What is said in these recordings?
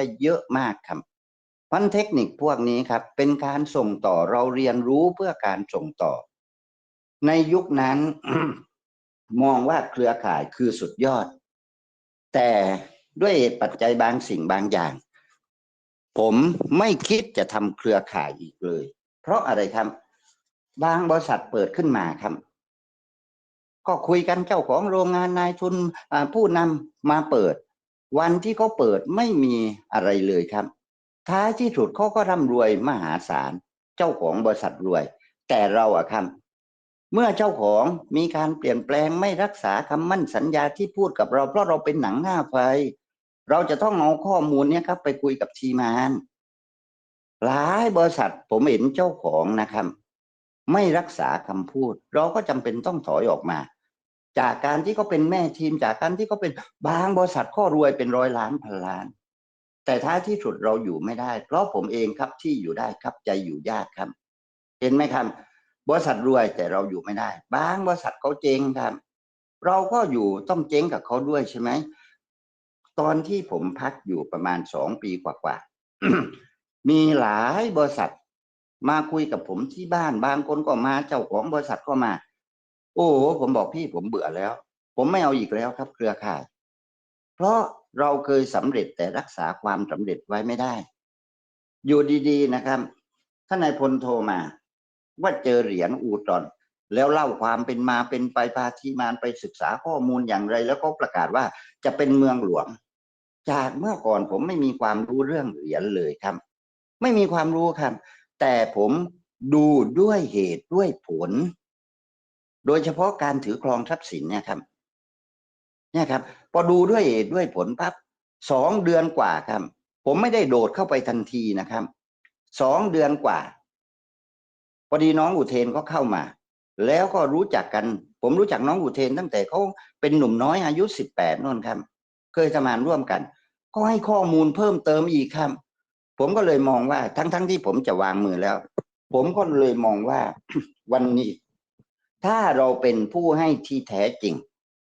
ได้เยอะมากครับพราะเทคนิคพวกนี้ครับเป็นการส่งต่อเราเรียนรู้เพื่อการส่งต่อ ในยุคนั้นมองว่าเครือข่ายคือสุดยอด แต่ด้วยปัจจัยบางสิ่งบางอย่าง ผมไม่คิดจะทำเครือข่ายอีกเลย เพราะอะไรครับ บางบริษัทเปิดขึ้นมาครับ ก็คุยกันเจ้าของโรงงานนายทุนผู้นำมาเปิด วันที่เขาเปิดไม่มีอะไรเลยครับ ท้ายที่สุดเขาก็ร่ำรวยมหาศาล เจ้าของบริษัทรวย แต่เราอะครับ เมื่อเจ้าของมีการเปลี่ยนแปลงไม่รักษาคำมั่นสัญญาที่พูดกับเราเพราะเราเป็นหนังหน้าไฟ เราจะต้องเอาข้อมูลเนี้ยครับ ไปคุยกับทีมงานหลายบริษัทผมเห็นเจ้าของนะครับ ไม่รักษาคำพูด เราก็จำเป็นต้องถอยออกมา จากการที่เขาเป็นแม่ทีม จากการที่เขาเป็นบางบริษัทข้อรวยเป็นร้อยล้านพันล้าน แต่ท้ายที่สุดเราอยู่ไม่ได้ เพราะผมเองครับที่อยู่ได้ครับใจอยู่ยากครับ เห็นไหมครับ บริษัทรวยแต่เราอยู่ไม่ได้ บางบริษัทเขาเจ๊งครับ เราก็อยู่ต้องเจ๊งกับเขาด้วยใช่ไหมตอนที่ผมพักอยู่ประมาณสองปีกว่าๆมีหลายบริษัทมาคุยกับผมที่บ้าน บางคนก็มาเจ้าของบริษัทก็มา โอ้โหผมบอกพี่ผมเบื่อแล้ว ผมไม่เอาอีกแล้วครับ เครือข่าย เพราะเราเคยสำเร็จแต่รักษาความสำเร็จไว้ไม่ได้ อยู่ดีๆนะครับท่านนายพลโทรมา ว่าเจอเหรียญอูตรอนแล้วเล่าความเป็นมาเป็นไปพาทีมานไปศึกษาข้อมูลอย่างไร แล้วก็ประกาศว่าจะเป็นเมืองหลวง จากเมื่อก่อนผมไม่มีความรู้เรื่องเหรียญเลยครับ ไม่มีความรู้ครับ แต่ผมดูด้วยเหตุด้วยผล โดยเฉพาะการถือครองทรัพย์สินเนี่ยครับเนี่ยครับ พอดูด้วยด้วยผลปั๊บสองเดือนกว่าครับ ผมไม่ได้โดดเข้าไปทันทีนะครับสองเดือนกว่าพอดีน้องอุเทนก็เข้ามา แล้วก็รู้จักกัน ผมรู้จักน้องอุเทนตั้งแต่เขาเป็นหนุ่มน้อยอายุสิบแปดนั่นครับ เคยทำงานร่วมกัน ก็ให้ข้อมูลเพิ่มเติมอีกครับ ผมก็เลยมองว่าทั้งๆทที่ผมจะวางมือแล้ว ผมก็เลยมองว่าวันนี้ ถ้าเราเป็นผู้ให้ที่แท้จริง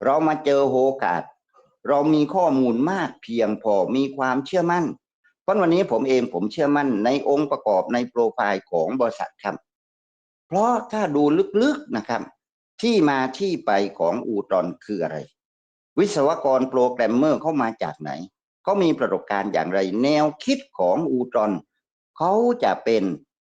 เรามาเจอโอกาส เรามีข้อมูลมากเพียงพอมีความเชื่อมั่น เพราะวันนี้ผมเองผมเชื่อมั่นในองค์ประกอบในโปรไฟล์ของบริษัทครับ เพราะถ้าดูลึกๆนะครับ ที่มาที่ไปของอูตรอนคืออะไร วิศวกรโปรแกรมเมอร์เข้ามาจากไหนเขามีประสบการณ์อย่างไร แนวคิดของอูตรอนเขาจะเป็น